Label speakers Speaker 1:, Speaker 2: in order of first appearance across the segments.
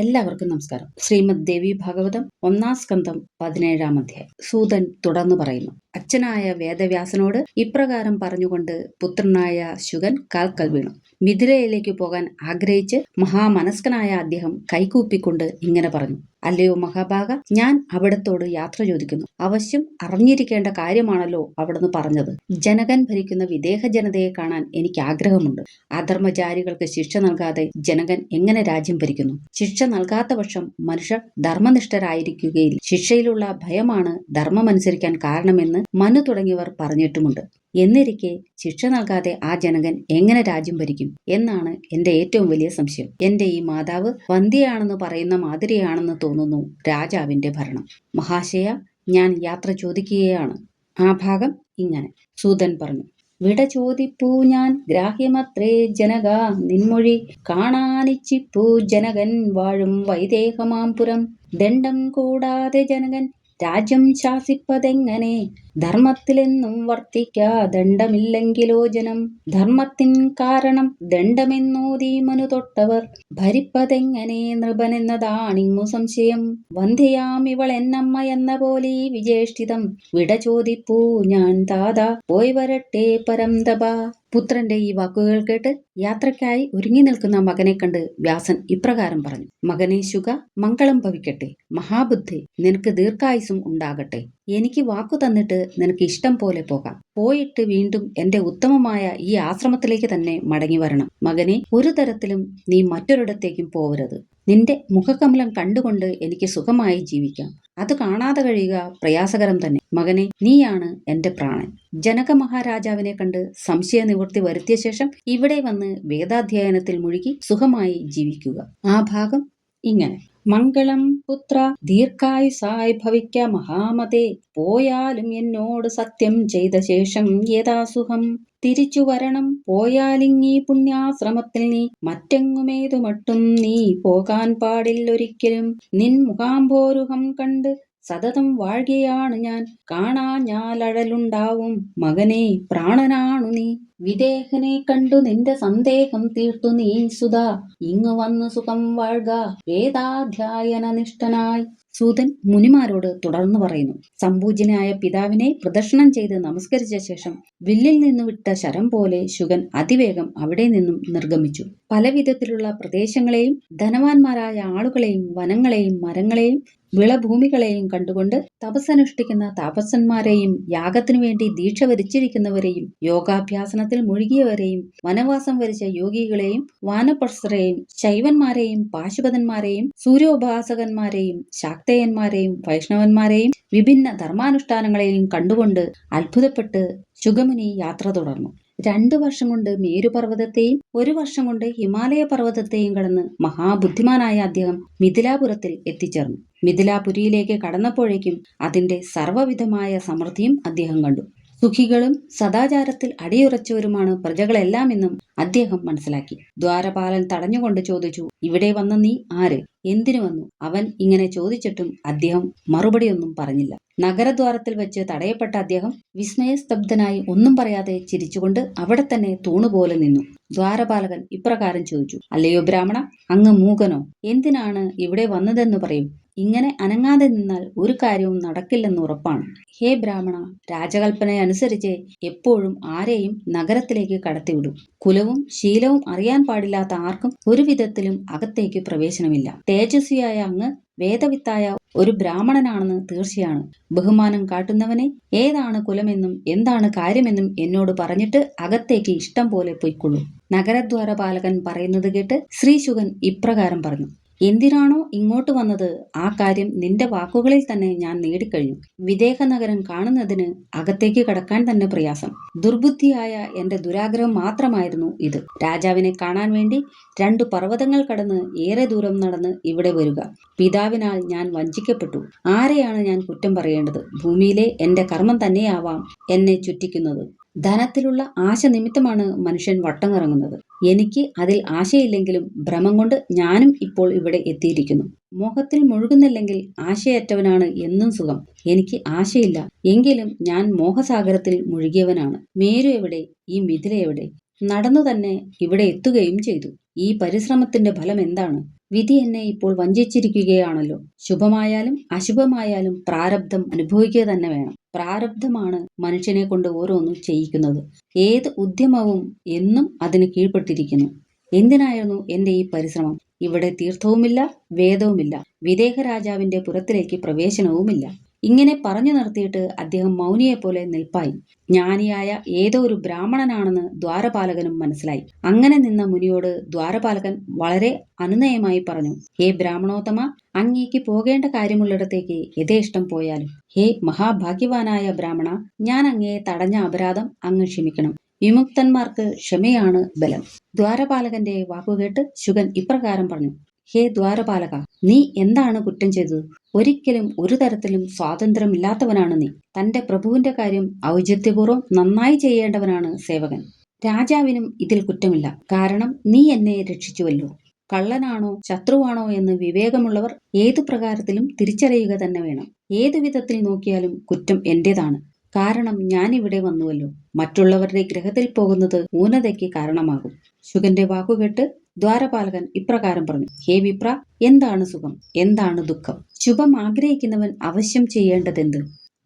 Speaker 1: എല്ലാവർക്കും നമസ്കാരം. ശ്രീമദ് ദേവി ഭാഗവതം ഒന്നാം സ്കന്ധം പതിനേഴാം അധ്യായം. സൂതൻ തുടർന്ന് പറയുന്നു. അച്ഛനായ വേദവ്യാസനോട് ഇപ്രകാരം പറഞ്ഞുകൊണ്ട് പുത്രനായ ശുഗൻ കാൽക്കൽ വീണു. മിഥിലയിലേക്ക് പോകാൻ ആഗ്രഹിച്ച് മഹാമനസ്കനായ അദ്ദേഹം കൈകൂപ്പിക്കൊണ്ട് ഇങ്ങനെ പറഞ്ഞു. അല്ലയോ മഹാഭാഗ ഞാൻ അവിടത്തോട് യാത്ര ചോദിക്കുന്നു. അവശ്യം അറിഞ്ഞിരിക്കേണ്ട കാര്യമാണല്ലോ അവിടുന്ന് പറഞ്ഞത്. ജനകൻ ഭരിക്കുന്ന വിദേഹ ജനതയെ കാണാൻ എനിക്ക് ആഗ്രഹമുണ്ട്. അധർമ്മചാരികൾക്ക് ശിക്ഷ നൽകാതെ ജനകൻ എങ്ങനെ രാജ്യം ഭരിക്കുന്നു? ശിക്ഷ നൽകാത്ത പക്ഷം മനുഷ്യർ ധർമ്മനിഷ്ഠരായിരിക്കുകയിൽ ശിക്ഷയിലുള്ള ഭയമാണ് ധർമ്മമനുസരിക്കാൻ കാരണമെന്ന് മനു തുടങ്ങിയവർ പറഞ്ഞിട്ടുമുണ്ട്. എന്നിരിക്കെ ശിക്ഷ നൽകാതെ ആ ജനകൻ എങ്ങനെ രാജ്യം ഭരിക്കും എന്നാണ് എന്റെ ഏറ്റവും വലിയ സംശയം. എന്റെ ഈ മാതാവ് വന്ധ്യയാണെന്ന് പറയുന്ന മാതിരിയാണെന്ന് തോന്നുന്നു രാജാവിന്റെ ഭരണം. മഹാശയ ഞാൻ യാത്ര ചോദിക്കുകയാണ്. ആ ഭാഗം ഇങ്ങനെ. സൂതൻ പറഞ്ഞു വിട ചോദിപ്പൂ ഞാൻ ഗ്രാഹ്യമത്രേ ജനക. നിൻമൊഴി കാണാനിച്ചിപ്പൂ ജനകൻ. വാഴും വൈദേഹമാംപുരം. ദണ്ഡം കൂടാതെ ജനകൻ രാജ്യം ശാസിപ്പതെങ്ങനെ? ധർമ്മത്തിലെന്നും വർത്തിക്ക ദണ്ഡമില്ലെങ്കിലോ ജനം. ധർമ്മത്തിൻ കാരണം ദണ്ഡമെന്നോതി മനു തൊട്ടവർ. ഭരിപ്പതെങ്ങനെ നൃപനെന്നതാണിങ്ങു സംശയം. വന്ധ്യയാം ഇവൾ എന്നമ്മ എന്ന പോലെ വിജേഷ്ഠിതം വിട ചോദിപ്പൂ ഞാൻ താത. പോയി വരട്ടെ പരംതപ. പുത്രന്റെ ഈ വാക്കുകൾ കേട്ട് യാത്രയ്ക്കായി ഒരുങ്ങി നിൽക്കുന്ന മകനെ കണ്ട് വ്യാസൻ ഇപ്രകാരം പറഞ്ഞു മകനെ ശുക മംഗളം ഭവിക്കട്ടെ. മഹാബുദ്ധി നിനക്ക് ദീർഘായുസും ഉണ്ടാകട്ടെ. എനിക്ക് വാക്കു തന്നിട്ട് നിനക്ക് ഇഷ്ടം പോലെ പോകാം. പോയിട്ട് വീണ്ടും എന്റെ ഉത്തമമായ ഈ ആശ്രമത്തിലേക്ക് തന്നെ മടങ്ങി വരണം. മകനെ ഒരു തരത്തിലും നീ മറ്റൊരിടത്തേക്കും പോവരുത്. നിന്റെ മുഖകമലം കണ്ടുകൊണ്ട് എനിക്ക് സുഖമായി ജീവിക്കാം. അത് കാണാതെ കഴിയുക പ്രയാസകരം തന്നെ. മകനെ നീയാണ് എന്റെ പ്രാണൻ. ജനക മഹാരാജാവിനെ കണ്ട് സംശയ നിവൃത്തി വരുത്തിയ ശേഷം ഇവിടെ വന്ന് വേദാധ്യയനത്തിൽ മുഴുകി സുഖമായി ജീവിക്കുക. ആ ഭാഗം ഇങ്ങനെ. മംഗളം പുത്ര ദീർഘായുസായി ഭവിക്ക മഹാമതേ. പോയാലും എന്നോട് സത്യം ചെയ്ത ശേഷം യഥാസുഖം തിരിച്ചു വരണം പോയാലിങ്ങീ പുണ്യാശ്രമത്തിൽ നീ. മറ്റെങ്ങുമേതു മട്ടും നീ പോകാൻ പാടില്ലൊരിക്കലും. നിൻ മുഖാംബോരുഹം കണ്ട് സതതം വാഴുകയാണ് ഞാൻ. കാണാ കാണാഞ്ഞാലഴലുണ്ടാവും. മകനെ പ്രാണനാണു നീ. വിദേഹനെ കണ്ടു നിന്റെ സന്ദേഹം തീർത്തു നീ സുധ. ഇങ്ങു വന്നു സുഖം വാഴുക. വേദാധ്യായന നിഷ്ഠനായി സൂതൻ മുനിമാരോട് തുടർന്നു പറയുന്നു. സമ്പൂജനായ പിതാവിനെ പ്രദർശനം ചെയ്ത് നമസ്കരിച്ച ശേഷം വില്ലിൽ നിന്ന് വിട്ട ശരം പോലെ ശുഗൻ അതിവേഗം അവിടെ നിന്നും നിർഗമിച്ചു. പലവിധത്തിലുള്ള പ്രദേശങ്ങളെയും ധനവാന്മാരായ ആളുകളെയും വനങ്ങളെയും മരങ്ങളെയും വിളഭൂമികളെയും കണ്ടുകൊണ്ട് തപസ്സനുഷ്ഠിക്കുന്ന തപസ്സന്മാരെയും യാഗത്തിനു വേണ്ടി ദീക്ഷ വരിച്ചിരിക്കുന്നവരെയും യോഗാഭ്യാസനത്തിൽ മുഴുകിയവരെയും വനവാസം വരിച്ച യോഗികളെയും വാനപ്രസ്ഥരെയും ശൈവന്മാരെയും പാശുപതന്മാരെയും സൂര്യോപാസകന്മാരെയും ശാക്തേയന്മാരെയും വൈഷ്ണവന്മാരെയും വിഭിന്ന ധർമാനുഷ്ഠാനങ്ങളെയും കണ്ടുകൊണ്ട് അത്ഭുതപ്പെട്ട് ശുഗമുനി യാത്ര തുടർന്നു. രണ്ടു വർഷം കൊണ്ട് മേരുപർവതത്തെയും ഒരു വർഷം കൊണ്ട് ഹിമാലയ പർവതത്തെയും കടന്ന് മഹാബുദ്ധിമാനായ അദ്ദേഹം മിഥിലാപുരത്തിൽ എത്തിച്ചേർന്നു. മിഥിലാപുരിയിലേക്ക് കടന്നപ്പോഴേക്കും അതിന്റെ സർവവിധമായ സമൃദ്ധിയും അദ്ദേഹം കണ്ടു. സുഖികളും സദാചാരത്തിൽ അടിയുറച്ചവരുമാണ് പ്രജകളെല്ലാമെന്നും അദ്ദേഹം മനസ്സിലാക്കി. ദ്വാരപാലൻ തടഞ്ഞുകൊണ്ട് ചോദിച്ചു ഇവിടെ വന്ന നീ ആര്? എന്തിനു വന്നു? അവൻ ഇങ്ങനെ ചോദിച്ചിട്ടും അദ്ദേഹം മറുപടിയൊന്നും പറഞ്ഞില്ല. നഗരദ്വാരത്തിൽ വെച്ച് തടയപ്പെട്ട അദ്ദേഹം വിസ്മയസ്തബ്ധനായി ഒന്നും പറയാതെ ചിരിച്ചുകൊണ്ട് അവിടെ തന്നെ തൂണുപോലെ നിന്നു. ദ്വാരപാലകൻ ഇപ്രകാരം ചോദിച്ചു അല്ലയോ ബ്രാഹ്മണ അങ്ങ് മൂകനോ? എന്തിനാണ് ഇവിടെ വന്നതെന്ന് പറയും. ഇങ്ങനെ അനങ്ങാതെ നിന്നാൽ ഒരു കാര്യവും നടക്കില്ലെന്ന് ഉറപ്പാണ്. ഹേ ബ്രാഹ്മണ രാജകൽപ്പന അനുസരിച്ച് എപ്പോഴും ആരെയും നഗരത്തിലേക്ക് കടത്തിവിടും. കുലവും ശീലവും അറിയാൻ പാടില്ലാത്ത ആർക്കും ഒരു വിധത്തിലും അകത്തേക്ക് പ്രവേശനമില്ല. തേജസ്വിയായ അങ്ങ് വേദവിത്തായ ഒരു ബ്രാഹ്മണനാണെന്ന് തീർച്ചയാണ്. ബഹുമാനം കാട്ടുന്നവനെ ഏതാണ് കുലമെന്നും എന്താണ് കാര്യമെന്നും എന്നോട് പറഞ്ഞിട്ട് അകത്തേക്ക് ഇഷ്ടം പോലെ പൊയ്ക്കൊള്ളൂ. നഗരദ്വാരപാലകൻ പറയുന്നത് കേട്ട് ശ്രീശുഖൻ ഇപ്രകാരം പറഞ്ഞു. എന്തിനാണോ ഇങ്ങോട്ട് വന്നത്? ആ കാര്യം നിന്റെ വാക്കുകളിൽ തന്നെ ഞാൻ നേടിക്കഴിഞ്ഞു. വിദേഹ നഗരം കാണുന്നതിന് അകത്തേക്ക് കടക്കാൻ തന്നെ പ്രയാസം. ദുർബുദ്ധിയായ എന്റെ ദുരാഗ്രഹം മാത്രമായിരുന്നു ഇത്. രാജാവിനെ കാണാൻ വേണ്ടി രണ്ടു പർവതങ്ങൾ കടന്ന് ഏറെ ദൂരം നടന്ന് ഇവിടെ വരിക. പിതാവിനാൽ ഞാൻ വഞ്ചിക്കപ്പെട്ടു. ആരെയാണ് ഞാൻ കുറ്റം പറയേണ്ടത്? ഭൂമിയിലെ എന്റെ കർമ്മം തന്നെയാവാം എന്നെ ചുറ്റിക്കുന്നത്. ധനത്തിലുള്ള ആശ നിമിത്തമാണ് മനുഷ്യൻ വട്ടം കറങ്ങുന്നത്. എനിക്ക് അതിൽ ആശയില്ലെങ്കിലും ഭ്രമം കൊണ്ട് ഞാനും ഇപ്പോൾ ഇവിടെ എത്തിയിരിക്കുന്നു. മോഹത്തിൽ മുഴുകുന്നില്ലെങ്കിൽ ആശയറ്റവനാണ് എന്നും സുഖം. എനിക്ക് ആശയില്ല. എങ്കിലും ഞാൻ മോഹസാഗരത്തിൽ മുഴുകിയവനാണ്. മേരു എവിടെ? ഈ മിഥില എവിടെ? നടന്നു തന്നെ ഇവിടെ എത്തുകയും ചെയ്തു. ഈ പരിശ്രമത്തിന്റെ ഫലം എന്താണ്? വിധി എന്നെ ഇപ്പോൾ വഞ്ചിച്ചിരിക്കുകയാണല്ലോ. ശുഭമായാലും അശുഭമായാലും പ്രാരബ്ധം അനുഭവിക്കുക തന്നെ വേണം. പ്രാരബ്ധമാണ് മനുഷ്യനെ കൊണ്ട് ഓരോന്നും ചെയ്യിക്കുന്നത്. ഏത് ഉദ്യമവും എന്നും അതിന് കീഴ്പ്പെട്ടിരിക്കുന്നു. എന്തിനായിരുന്നു എന്റെ ഈ പരിശ്രമം? ഇവിടെ തീർത്ഥവുമില്ല വേദവുമില്ല. വിദേഹ രാജാവിന്റെ പുറത്തിലേക്ക് പ്രവേശനവുമില്ല. ഇങ്ങനെ പറഞ്ഞു നിർത്തിയിട്ട് അദ്ദേഹം മൗനിയെപ്പോലെ നിൽപ്പായി. ജ്ഞാനിയായ ഏതോ ഒരു ബ്രാഹ്മണനാണെന്ന് ദ്വാരപാലകനും മനസ്സിലായി. അങ്ങനെ നിന്ന മുനിയോട് ദ്വാരപാലകൻ വളരെ അനുനയമായി പറഞ്ഞു ഹേ ബ്രാഹ്മണോത്തമ അങ്ങേക്ക് പോകേണ്ട കാര്യമുള്ളിടത്തേക്ക് യഥേഷ്ടം പോയാലും. ഹേ മഹാഭാഗ്യവാനായ ബ്രാഹ്മണ ഞാൻ അങ്ങയെ തടഞ്ഞ അപരാധം അങ്ങ് ക്ഷമിക്കണം. വിമുക്തന്മാർക്ക് ക്ഷമയാണ് ബലം. ദ്വാരപാലകന്റെ വാക്കുകേട്ട് ശുഗൻ ഇപ്രകാരം പറഞ്ഞു ഹേ ദ്വാരപാലക നീ എന്താണ് കുറ്റം ചെയ്തത്? ഒരിക്കലും ഒരു തരത്തിലും സ്വാതന്ത്ര്യമില്ലാത്തവനാണ് നീ. തന്റെ പ്രഭുവിന്റെ കാര്യം ഔചിത്യപൂർവം നന്നായി ചെയ്യേണ്ടവനാണ് സേവകൻ. രാജാവിനും ഇതിൽ കുറ്റമില്ല. കാരണം നീ എന്നെ രക്ഷിച്ചുവല്ലോ. കള്ളനാണോ ശത്രുവാണോ എന്ന് വിവേകമുള്ളവർ ഏതു പ്രകാരത്തിലും തിരിച്ചറിയുക തന്നെ വേണം. ഏതു വിധത്തിൽ നോക്കിയാലും കുറ്റം എന്റേതാണ്. കാരണം ഞാൻ ഇവിടെ വന്നുവല്ലോ. മറ്റുള്ളവരുടെ ഗ്രഹത്തിൽ പോകുന്നത് ഊനതയ്ക്ക് കാരണമാകും. ശുഗന്റെ വാക്കുകേട്ട് ദ്വാരപാലകൻ ഇപ്രകാരം പറഞ്ഞു ഹേ വിപ്ര എന്താണ് സുഖം? എന്താണ് ദുഃഖം? ശുഭം ആഗ്രഹിക്കുന്നവൻ അവശ്യം ചെയ്യേണ്ടതെന്ത്?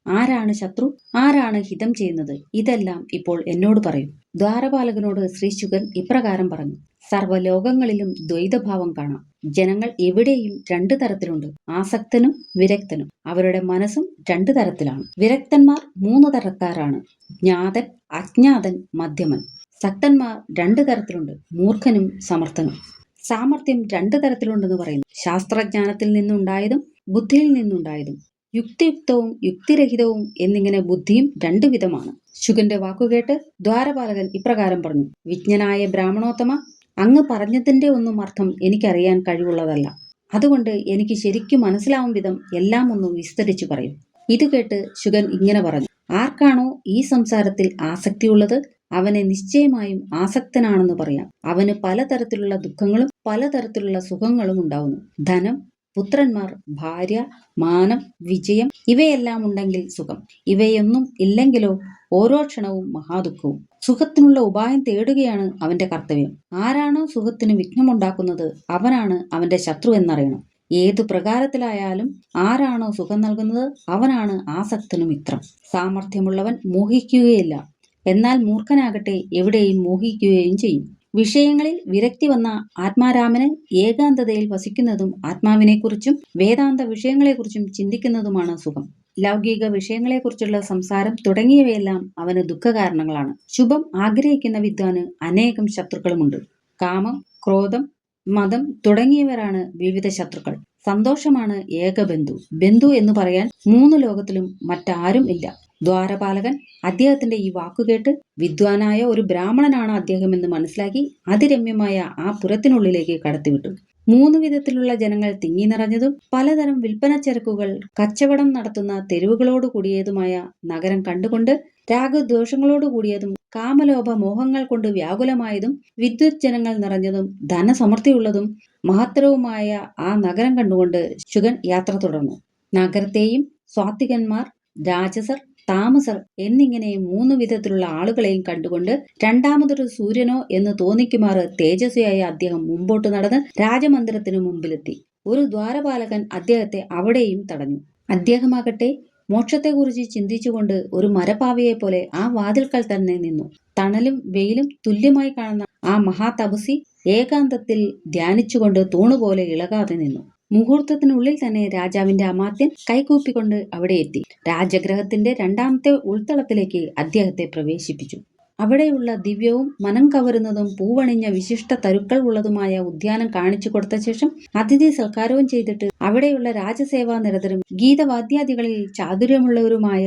Speaker 1: ആരാണ് ശത്രു? ആരാണ് ഹിതം ചെയ്യുന്നത്? ഇതെല്ലാം ഇപ്പോൾ എന്നോട് പറയും. ദ്വാരപാലകനോട് ശ്രീ ശുഗൻ ഇപ്രകാരം പറഞ്ഞു സർവലോകങ്ങളിലും ദ്വൈതഭാവം കാണാം. ജനങ്ങൾ എവിടെയും രണ്ടു തരത്തിലുണ്ട്. ആസക്തനും വിരക്തനും. അവരുടെ മനസ്സും രണ്ടു തരത്തിലാണ്. വിരക്തന്മാർ മൂന്ന് തരക്കാരാണ്. ജ്ഞാതൻ അജ്ഞാതൻ മധ്യമൻ. സക്തന്മാർ രണ്ട് തരത്തിലുണ്ട്. മൂർഖനും സമർത്ഥനും. സാമർത്ഥ്യം രണ്ട് തരത്തിലുണ്ടെന്ന് പറയുന്നു. ശാസ്ത്രജ്ഞാനത്തിൽ നിന്നുണ്ടായതും ബുദ്ധിയിൽ നിന്നുണ്ടായതും യുക്തിയുക്തവും യുക്തിരഹിതവും എന്നിങ്ങനെ ബുദ്ധിയും രണ്ടു വിധമാണ്. ശുഗന്റെ വാക്കുകേട്ട് ദ്വാരപാലകൻ ഇപ്രകാരം പറഞ്ഞു വിജ്ഞനായ ബ്രാഹ്മണോത്തമ അങ്ങ് പറഞ്ഞതിന്റെ ഒന്നും അർത്ഥം എനിക്കറിയാൻ കഴിവുള്ളതല്ല. അതുകൊണ്ട് എനിക്ക് ശരിക്കും മനസ്സിലാവും വിധം എല്ലാം ഒന്ന് വിസ്തരിച്ചു പറയും. ഇത് കേട്ട് ശുഗൻ ഇങ്ങനെ പറഞ്ഞു ആർക്കാണോ ഈ സംസാരത്തിൽ ആസക്തിയുള്ളത്? അവനെ നിശ്ചയമായും ആസക്തനാണെന്ന് പറയാം. അവന് പലതരത്തിലുള്ള ദുഃഖങ്ങളും പലതരത്തിലുള്ള സുഖങ്ങളും ഉണ്ടാവുന്നു. ധനം പുത്രന്മാർ ഭാര്യ മാനം വിജയം ഇവയെല്ലാം ഉണ്ടെങ്കിൽ സുഖം. ഇവയൊന്നും ഇല്ലെങ്കിലോ ഓരോ ക്ഷണവും മഹാദുഃഖവും. സുഖത്തിനുള്ള ഉപായം തേടുകയാണ് അവന്റെ കർത്തവ്യം. ആരാണോ സുഖത്തിന് വിഘ്നമുണ്ടാക്കുന്നത് അവനാണ് അവന്റെ ശത്രു എന്നറിയണം. ഏതു പ്രകാരത്തിലായാലും ആരാണോ സുഖം നൽകുന്നത് അവനാണ് ആസക്തനും മിത്രം. സാമർഥ്യമുള്ളവൻ മോഹിക്കുകയില്ല. എന്നാൽ മൂർഖനാകട്ടെ എവിടെയും മോഹിക്കുകയും ചെയ്യും. വിഷയങ്ങളിൽ വിരക്തി വന്ന ആത്മാരാമന് ഏകാന്തതയിൽ വസിക്കുന്നതും ആത്മാവിനെക്കുറിച്ചും വേദാന്ത വിഷയങ്ങളെക്കുറിച്ചും ചിന്തിക്കുന്നതുമാണ് സുഖം. ലൗകിക വിഷയങ്ങളെക്കുറിച്ചുള്ള സംസാരം തുടങ്ങിയവയെല്ലാം അവന് ദുഃഖകാരണങ്ങളാണ്. ശുഭം ആഗ്രഹിക്കുന്ന വിദ്വാന് അനേകം ശത്രുക്കളുമുണ്ട്. കാമം ക്രോധം മതം തുടങ്ങിയവരാണ് വിവിധ ശത്രുക്കൾ. സന്തോഷമാണ് ഏക ബന്ധു ബന്ധു എന്ന് പറയാൻ മൂന്ന് ലോകത്തിലും മറ്റാരും ഇല്ല. ദ്വാരപാലകൻ അദ്ദേഹത്തിന്റെ ഈ വാക്കുകേട്ട് വിദ്വാനായ ഒരു ബ്രാഹ്മണനാണ് അദ്ദേഹമെന്ന് മനസ്സിലാക്കി അതിരമ്യമായ ആ പുരത്തിനുള്ളിലേക്ക് കടത്തിവിട്ടു. മൂന്ന് വിധത്തിലുള്ള ജനങ്ങൾ തിങ്ങി നിറഞ്ഞതും പലതരം വിൽപ്പന ചരക്കുകൾ കച്ചവടം നടത്തുന്ന തെരുവുകളോട് കൂടിയതുമായ നഗരം കണ്ടുകൊണ്ട് രാഗദ്വേഷങ്ങളോട് കൂടിയതും കാമലോഭ മോഹങ്ങൾ കൊണ്ട് വ്യാകുലമായതും വിദ്യുത് ജനങ്ങൾ നിറഞ്ഞതും ധനസമൃദ്ധിയുള്ളതും മഹത്തരവുമായ ആ നഗരം കണ്ടുകൊണ്ട് ശുഗൻ യാത്ര തുടർന്നു. നഗരത്തെയും സ്വാത്വികന്മാർ രാജസർ താമസർ എന്നിങ്ങനെ മൂന്ന് വിധത്തിലുള്ള ആളുകളെയും കണ്ടുകൊണ്ട് രണ്ടാമതൊരു സൂര്യനോ എന്ന് തോന്നിക്കുമാറ് തേജസ്വിയായ അദ്ദേഹം മുമ്പോട്ട് നടന്ന് രാജമന്ദിരത്തിനു മുമ്പിലെത്തി. ഒരു ദ്വാരപാലകൻ അദ്ദേഹത്തെ അവിടെയും തടഞ്ഞു. അദ്ദേഹമാകട്ടെ മോക്ഷത്തെക്കുറിച്ച് ചിന്തിച്ചുകൊണ്ട് ഒരു മരപ്പാവയെ പോലെ ആ വാതിൽക്കൽ തന്നെ നിന്നു. തണലും വെയിലും തുല്യമായി കാണുന്ന ആ മഹാതപസി ഏകാന്തത്തിൽ ധ്യാനിച്ചുകൊണ്ട് തൂണുപോലെ ഇളകാതെ നിന്നു. മുഹൂർത്തത്തിനുള്ളിൽ തന്നെ രാജാവിന്റെ അമാത്യൻ കൈകൂപ്പിക്കൊണ്ട് അവിടെ എത്തി. രാജഗ്രഹത്തിന്റെ രണ്ടാമത്തെ ഉൾത്തളത്തിലേക്ക് അദ്ദേഹത്തെ പ്രവേശിപ്പിച്ചു. അവിടെയുള്ള ദിവ്യവും മനം കവരുന്നതും പൂവണിഞ്ഞ വിശിഷ്ട തരുക്കൾ ഉള്ളതുമായ ഉദ്യാനം കാണിച്ചു കൊടുത്ത ശേഷം അതിഥി സൽക്കാരവും ചെയ്തിട്ട് അവിടെയുള്ള രാജസേവാ നിരതരും ഗീതവാദ്യാദികളിൽ ചാതുര്യമുള്ളവരുമായ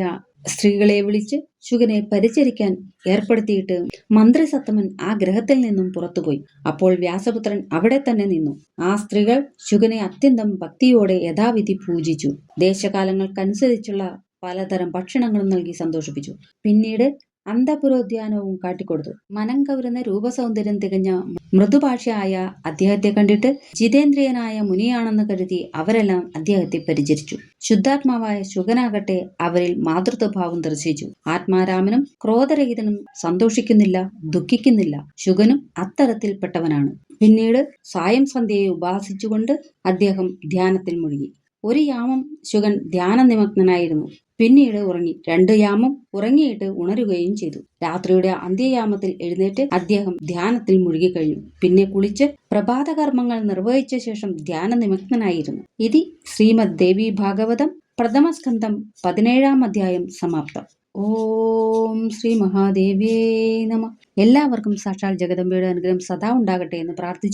Speaker 1: സ്ത്രീകളെ വിളിച്ച് ശുഗനെ പരിചരിക്കാൻ ഏർപ്പെടുത്തിയിട്ട് മന്ത്രിസത്തമൻ ആ ഗ്രഹത്തിൽ നിന്നും പുറത്തുപോയി. അപ്പോൾ വ്യാസപുത്രൻ അവിടെ തന്നെ നിന്നു. ആ സ്ത്രീകൾ ശുഗനെ അത്യന്തം ഭക്തിയോടെ യഥാവിധി പൂജിച്ചു. ദേശകാലങ്ങൾക്കനുസരിച്ചുള്ള പലതരം ഭക്ഷണങ്ങളും നൽകി സന്തോഷിപ്പിച്ചു. പിന്നീട് അന്തപുരോദ്യാനവും കാട്ടിക്കൊടുത്തു. മനം കവരുന്ന രൂപസൗന്ദര്യം തികഞ്ഞ മൃദുഭാഷയായ അദ്ദേഹത്തെ കണ്ടിട്ട് ജിതേന്ദ്രിയനായ മുനിയാണെന്ന് കരുതി അവരെല്ലാം അദ്ദേഹത്തെ പരിചരിച്ചു. ശുദ്ധാത്മാവായ ശുഗനാകട്ടെ അവരിൽ മാതൃത്വഭാവം ദർശിച്ചു. ആത്മാരാമനും ക്രോധരഹിതനും സന്തോഷിക്കുന്നില്ല ദുഃഖിക്കുന്നില്ല. ശുഗനും അത്തരത്തിൽപ്പെട്ടവനാണ്. പിന്നീട് സായം സന്ധ്യയെ ഉപാസിച്ചുകൊണ്ട് അദ്ദേഹം ധ്യാനത്തിൽ മുഴുകി. ഒരു യാമം ശുഗൻ ധ്യാനനിമഗ്നനായിരുന്നു. പിന്നീട് ഉറങ്ങി. രണ്ട് യാമം ഉറങ്ങിയിട്ട് ഉണരുകയും ചെയ്തു. രാത്രിയുടെ അന്ത്യയാമത്തിൽ എഴുന്നേറ്റ് അദ്ദേഹം ധ്യാനത്തിൽ മുഴുകിക്കഴിഞ്ഞു. പിന്നെ കുളിച്ച് പ്രഭാതകർമ്മങ്ങൾ നിർവഹിച്ച ശേഷം ധ്യാന നിമഗ്നായിരുന്നു ഇതി ശ്രീമദ് ദേവി ഭാഗവതം പ്രഥമ പ്രഥമസ്കന്ധം പതിനേഴാം അധ്യായം സമാപ്തം. ഓം ശ്രീ മഹാദേവേ നമ. എല്ലാവർക്കും സാക്ഷാൽ ജഗദമ്പയുടെ അനുഗ്രഹം സദാ ഉണ്ടാകട്ടെ എന്ന് പ്രാർത്ഥിച്ചു